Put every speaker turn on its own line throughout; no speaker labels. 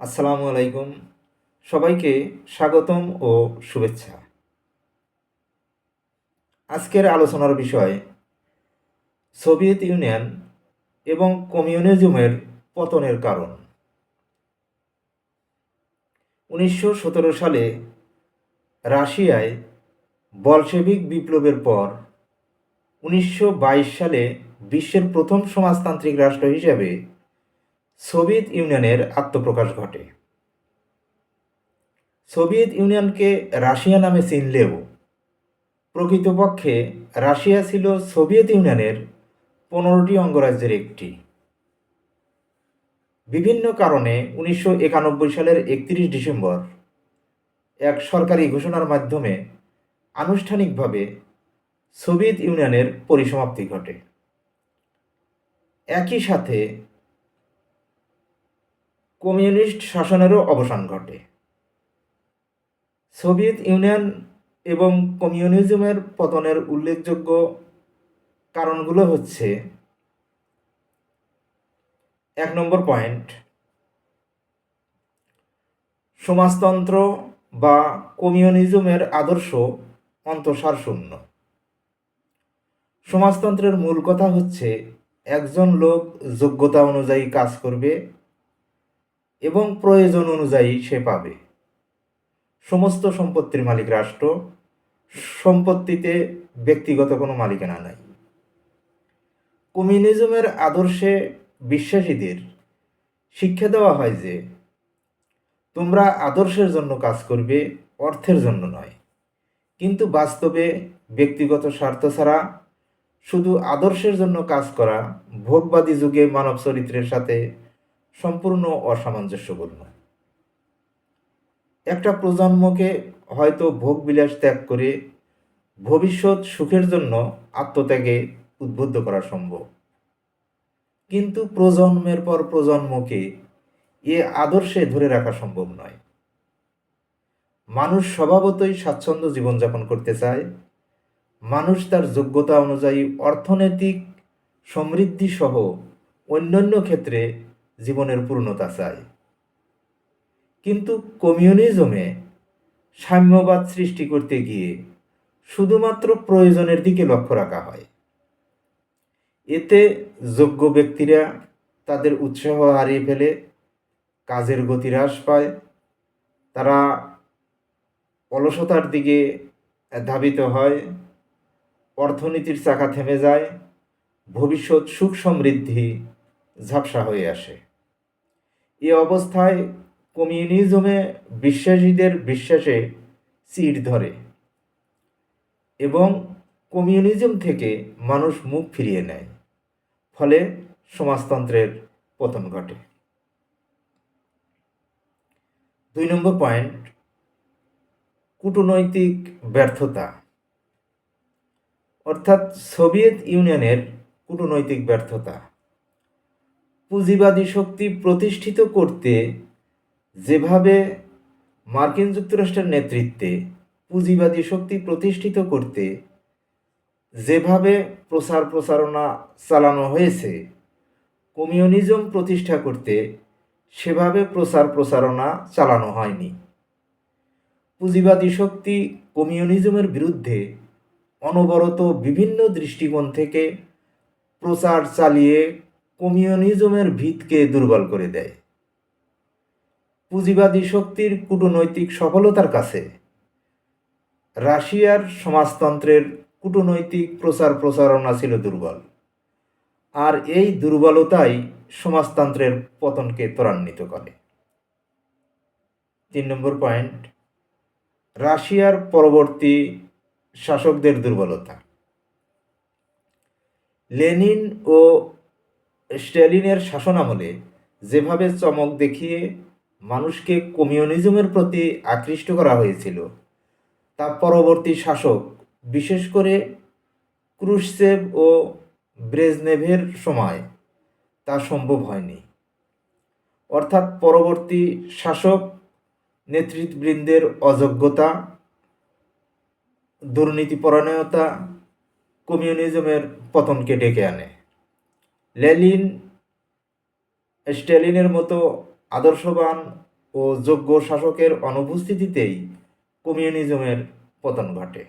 আসসালামু আলাইকুম। সবাইকে স্বাগতম ও শুভেচ্ছা। আজকের আলোচনার বিষয়, সোভিয়েত ইউনিয়ন এবং কমিউনিজমের পতনের কারণ। উনিশশো সতেরো সালে রাশিয়ায় বলশেভিক বিপ্লবের পর উনিশশো বাইশ সালে বিশ্বের প্রথম সমাজতান্ত্রিক রাষ্ট্র হিসেবে সোভিয়েত ইউনিয়নের আত্মপ্রকাশ ঘটে। সোভিয়েত ইউনিয়নকে রাশিয়া নামে চিনলেও প্রকৃতপক্ষে রাশিয়া ছিল সোভিয়েত ইউনিয়নের পনেরোটি অঙ্গরাজ্যের একটি। বিভিন্ন কারণে উনিশশো একানব্বই সালের একত্রিশ ডিসেম্বর এক সরকারি ঘোষণার মাধ্যমে আনুষ্ঠানিকভাবে সোভিয়েত ইউনিয়নের পরিসমাপ্তি ঘটে। একই সাথে কমিউনিস্ট শাসনেরও অবসান ঘটে। সোভিয়েত ইউনিয়ন এবং কমিউনিজমের পতনের উল্লেখযোগ্য কারণগুলো হচ্ছে, এক নম্বর পয়েন্ট, সমাজতন্ত্র বা কমিউনিজমের আদর্শ অন্তঃসার শূন্য। সমাজতন্ত্রের মূল কথা হচ্ছে, একজন লোক যোগ্যতা অনুযায়ী কাজ করবে এবং প্রয়োজন অনুযায়ী সে পাবে। সমস্ত সম্পত্তির মালিক রাষ্ট্র, সম্পত্তিতে ব্যক্তিগত কোনো মালিকানা নাই। কমিউনিজমের আদর্শে বিশ্বাসীদের শিক্ষা দেওয়া হয় যে, তোমরা আদর্শের জন্য কাজ করবে, অর্থের জন্য নয়। কিন্তু বাস্তবে ব্যক্তিগত স্বার্থ ছাড়া শুধু আদর্শের জন্য কাজ করা ভোগবাদী যুগে মানব চরিত্রের সাথে সম্পূর্ণ অসামঞ্জস্যপূর্ণ। একটা প্রজন্মকে হয়তো ভোগবিলাস ত্যাগ করে ভবিষ্যৎ সুখের জন্য আত্মত্যাগে উদ্বুদ্ধ করা সম্ভব। কিন্তু প্রজন্মের পর প্রজন্মকে এ আদর্শে ধরে রাখা সম্ভব নয়। মানুষ স্বভাবতই স্বাচ্ছন্দ্য জীবনযাপন করতে চায়। মানুষ তার যোগ্যতা অনুযায়ী অর্থনৈতিক সমৃদ্ধি সহ অন্যান্য ক্ষেত্রে জীবনের পূর্ণতা চায় কিন্তু কমিউনিজমে সাম্যবাদ সৃষ্টি করতে গিয়ে শুধুমাত্র প্রয়োজনের দিকে লক্ষ্য রাখা হয়। এতে যোগ্য ব্যক্তিরা তাদের উৎসাহ হারিয়ে ফেলে, কাজের গতি হ্রাস পায়, তারা অলসতার দিকে ধাবিত হয়, অর্থনীতির চাকা থেমে যায়, ভবিষ্যৎ সুখ সমৃদ্ধি ঝাপসা হয়ে আসে। এ অবস্থায় কমিউনিজমে বিশ্বাসীদের বিশ্বাসে চিড় ধরে এবং কমিউনিজম থেকে মানুষ মুখ ফিরিয়ে নেয়, ফলে সমাজতন্ত্রের পতন ঘটে। দুই নম্বর পয়েন্ট, কূটনৈতিক ব্যর্থতা। অর্থাৎ সোভিয়েত ইউনিয়নের কূটনৈতিক ব্যর্থতা। পুঁজিবাদী শক্তি প্রতিষ্ঠিত করতে যেভাবে মার্কিন যুক্তরাষ্ট্রের নেতৃত্বে পুঁজিবাদী শক্তি প্রতিষ্ঠিত করতে যেভাবে প্রচার প্রচারণা চালানো হয়েছে, কমিউনিজম প্রতিষ্ঠা করতে সেভাবে প্রচার প্রচারণা চালানো হয়নি। পুঁজিবাদী শক্তি কমিউনিজমের বিরুদ্ধে অনবরত বিভিন্ন দৃষ্টিকোণ থেকে প্রচার চালিয়ে কমিউনিজমের ভিতকে দুর্বল করে দেয়। পুঁজিবাদী শক্তির কূটনৈতিক সফলতার কাছে রাশিয়ার সমাজতন্ত্রের কূটনৈতিক প্রচার প্রচারণা ছিল দুর্বল। আর এই দুর্বলতাই সমাজতন্ত্রের পতনকে ত্বরান্বিত করে। তিন নম্বর পয়েন্ট, রাশিয়ার পরবর্তী শাসকদের দুর্বলতা। লেনিন ও স্ট্যালিনের শাসনামলে যেভাবে চমক দেখিয়ে মানুষকে কমিউনিজমের প্রতি আকৃষ্ট করা হয়েছিল, তা পরবর্তী শাসক, বিশেষ করে ক্রুশচেভ ও ব্রেজনেভের সময় তা সম্ভব হয়নি। অর্থাৎ পরবর্তী শাসক নেতৃত্ববৃন্দের অযোগ্যতা, দুর্নীতিপরায়ণতা কমিউনিজমের পতনকে ডেকে আনে। লেলিন স্ট্যালিনের মতো আদর্শবান ও যোগ্য শাসকের অনুপস্থিতিতেই কমিউনিজমের পতন ঘটে।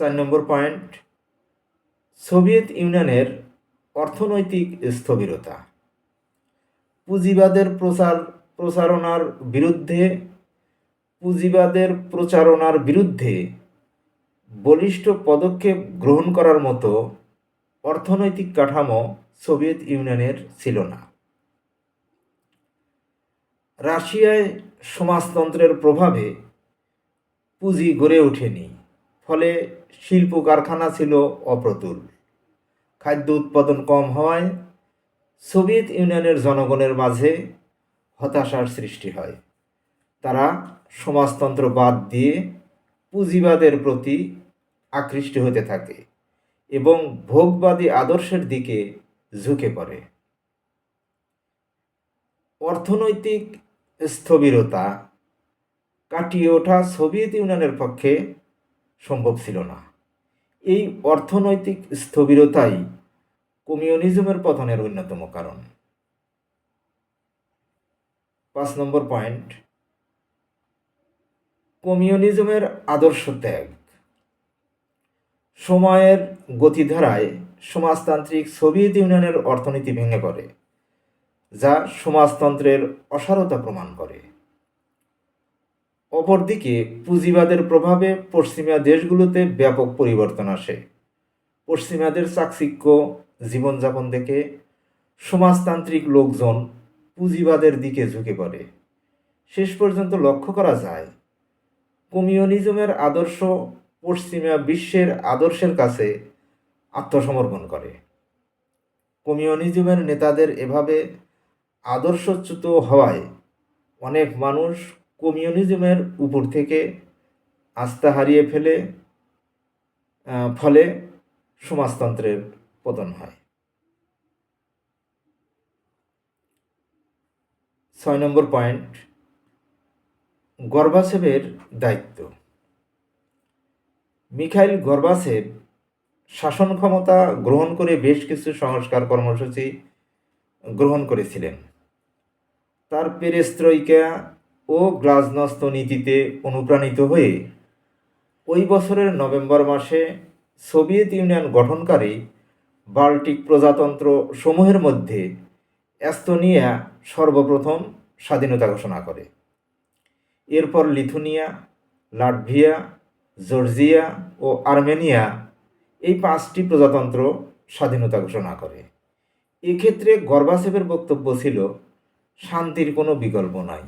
চার নম্বর পয়েন্ট, সোভিয়েত ইউনিয়নের অর্থনৈতিক স্থবিরতা। পুঁজিবাদের প্রচার, প্রচারণার বিরুদ্ধে, পুঁজিবাদের প্রচারণার বিরুদ্ধে বলিষ্ঠ পদক্ষেপ গ্রহণ করার মতো অর্থনৈতিক কাঠামো সোভিয়েত ইউনিয়নের ছিল না। রাশিয়ায় সমাজতন্ত্রের প্রভাবে পুঁজি গড়ে ওঠেনি, ফলে শিল্প কারখানা ছিল অপ্রতুল। খাদ্য উৎপাদন কম হওয়ায় সোভিয়েত ইউনিয়নের জনগণের মাঝে হতাশার সৃষ্টি হয়। তারা সমাজতন্ত্র বাদ দিয়ে পুঁজিবাদের প্রতি আকৃষ্ট হতে থাকে এবং ভোগবাদী আদর্শের দিকে ঝুঁকে পড়ে। অর্থনৈতিক স্থবিরতা কাটিয়ে ওঠা সোভিয়েত ইউনিয়নের পক্ষে সম্ভব ছিল না। এই অর্থনৈতিক স্থবিরতাই কমিউনিজমের পতনের অন্যতম কারণ। পাঁচ নম্বর পয়েন্ট, কমিউনিজমের আদর্শ ত্যাগ। সময়ের গতিধারায় সমাজতান্ত্রিক সোভিয়েত ইউনিয়নের অর্থনীতি ভেঙে পড়ে, যা সমাজতন্ত্রের অসারতা প্রমাণ করে। অপরদিকে, পুঁজিবাদের প্রভাবে পশ্চিমা দেশগুলোতে ব্যাপক পরিবর্তন আসে। পশ্চিমাদের চাকচিক্য, জীবনযাপন দেখে সমাজতান্ত্রিক লোকজন পুঁজিবাদের দিকে ঝুঁকে পড়ে। শেষ পর্যন্ত লক্ষ্য করা যায়, কমিউনিজমের আদর্শ পশ্চিমা বিশ্বের আদর্শের কাছে আত্মসমর্পণ করে। কমিউনিজমের নেতাদের এভাবে আদর্শচ্যুত হওয়ায় অনেক মানুষ কমিউনিজমের উপর থেকে আস্থা হারিয়ে ফেলে ফলে সমাজতন্ত্রের পতন হয়। ছয় নম্বর পয়েন্ট গর্বাসেবের দায়িত্ব। মিখাইল গর্বাসেব শাসন ক্ষমতা গ্রহণ করে বেশ কিছু সংস্কার কর্মসূচি গ্রহণ করেছিলেন। তার পেরেস্ত্রইকা ও গ্লাজনস্ত নীতিতে অনুপ্রাণিত হয়ে ওই বছরের নভেম্বর মাসে সোভিয়েত ইউনিয়ন গঠনকারী বাল্টিক প্রজাতন্ত্র সমূহের মধ্যে এস্তোনিয়া সর্বপ্রথম স্বাধীনতা ঘোষণা করে। এরপর লিথুনিয়া, লাটভিয়া জর্জিয়া ও আর্মেনিয়া এই পাঁচটি প্রজাতন্ত্র স্বাধীনতা ঘোষণা করে। এক্ষেত্রে গর্বাসেবের বক্তব্য ছিল, শান্তির কোনো বিকল্প নাই।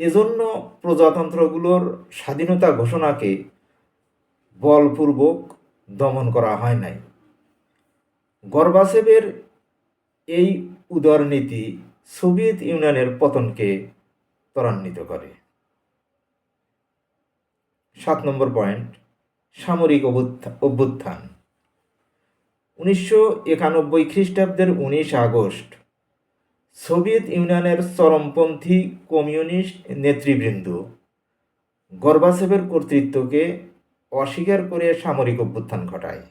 এজন্য প্রজাতন্ত্রগুলোর স্বাধীনতা ঘোষণাকে বলপূর্বক দমন করা হয় নাই। গর্বাসেবের এই উদারনীতি সোভিয়েত ইউনিয়নের পতনকে ত্বরান্বিত করে। সাত নম্বর পয়েন্ট, সামরিক অভ্যুত্থা- অভ্যুত্থান। উনিশশো একানব্বই খ্রিস্টাব্দের উনিশ আগস্ট, সোভিয়েত ইউনিয়নের চরমপন্থী কমিউনিস্ট নেতৃবৃন্দ গর্বাসেবের কর্তৃত্বকে অস্বীকার করে সামরিক অভ্যুত্থান ঘটায়।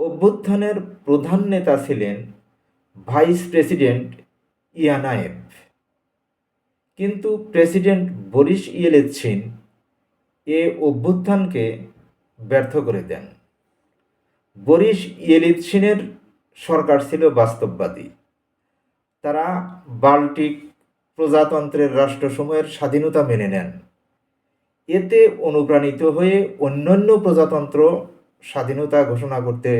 অভ্যুত্থানের প্রধান নেতা ছিলেন ভাইস প্রেসিডেন্ট ইয়ানায়েভ কিন্তু প্রেসিডেন্ট বরিস ইয়েলেৎসিন এ অভ্যুত্থানকে ব্যর্থ করে দেন। বরিস ইয়েলিৎসিনের সরকার ছিল বাস্তববাদী। তারা বাল্টিক প্রজাতন্ত্রের রাষ্ট্রসমূহের স্বাধীনতা মেনে নেন। এতে অনুপ্রাণিত হয়ে অন্যান্য প্রজাতন্ত্র স্বাধীনতা ঘোষণা করতে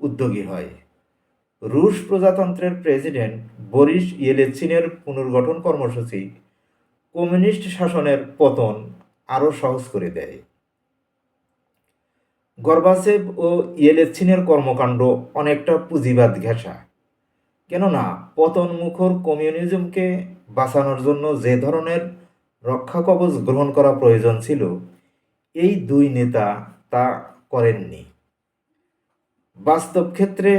উদ্যোগী হয়। রুশ প্রজাতন্ত্রের প্রেসিডেন্ট বরিস ইয়েলেৎসিনের পুনর্গঠন কর্মসূচি কমিউনিস্ট শাসনের পতন আরও সহজ করে দেয়। গর্বাসেভ ও ইয়েলেৎসিনের কর্মকাণ্ড অনেকটা পুঁজিবাদ ঘেঁষা। কেননা, পতন মুখর কমিউনিজমকে বাঁচানোর জন্য যে ধরনের রক্ষা কবচ গ্রহণ করা প্রয়োজন ছিল, এই দুই নেতা তা করেননি। বাস্তব ক্ষেত্রে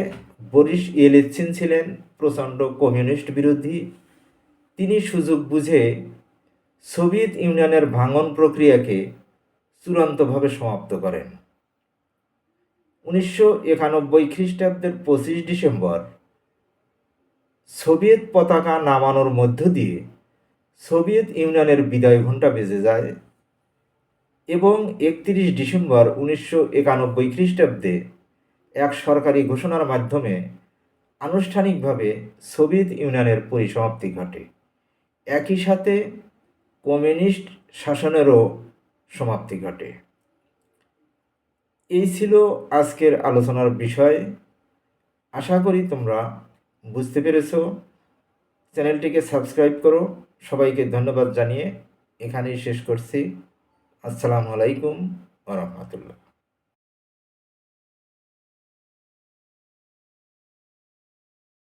বরিশ ইয়েলেৎসিন ছিলেন প্রচণ্ড কমিউনিস্ট বিরোধী। তিনি সুযোগ বুঝে সোভিয়েত ইউনিয়নের ভাঙন প্রক্রিয়াকে চূড়ান্তভাবে সমাপ্ত করেন। উনিশশো একানব্বই খ্রিস্টাব্দের পঁচিশ ডিসেম্বর সোভিয়েত পতাকা নামানোর মধ্য দিয়ে সোভিয়েত ইউনিয়নের বিদায় ঘণ্টা বেজে যায় এবং একত্রিশ ডিসেম্বর উনিশশো একানব্বই খ্রিস্টাব্দে এক সরকারি ঘোষণার মাধ্যমে আনুষ্ঠানিকভাবে সোভিয়েত ইউনিয়নের পরিসমাপ্তি ঘটে। একই সাথে কমিউনিস্ট শাসনেরও সমাপ্তি ঘটে। এই ছিল আজকের আলোচনার বিষয়। আশা করি তোমরা বুঝতে পেরেছ। চ্যানেলটিকে সাবস্ক্রাইব করো। সবাইকে ধন্যবাদ জানিয়ে এখানেই শেষ করছি। আসসালামু আলাইকুম রহমতুল্লাহ।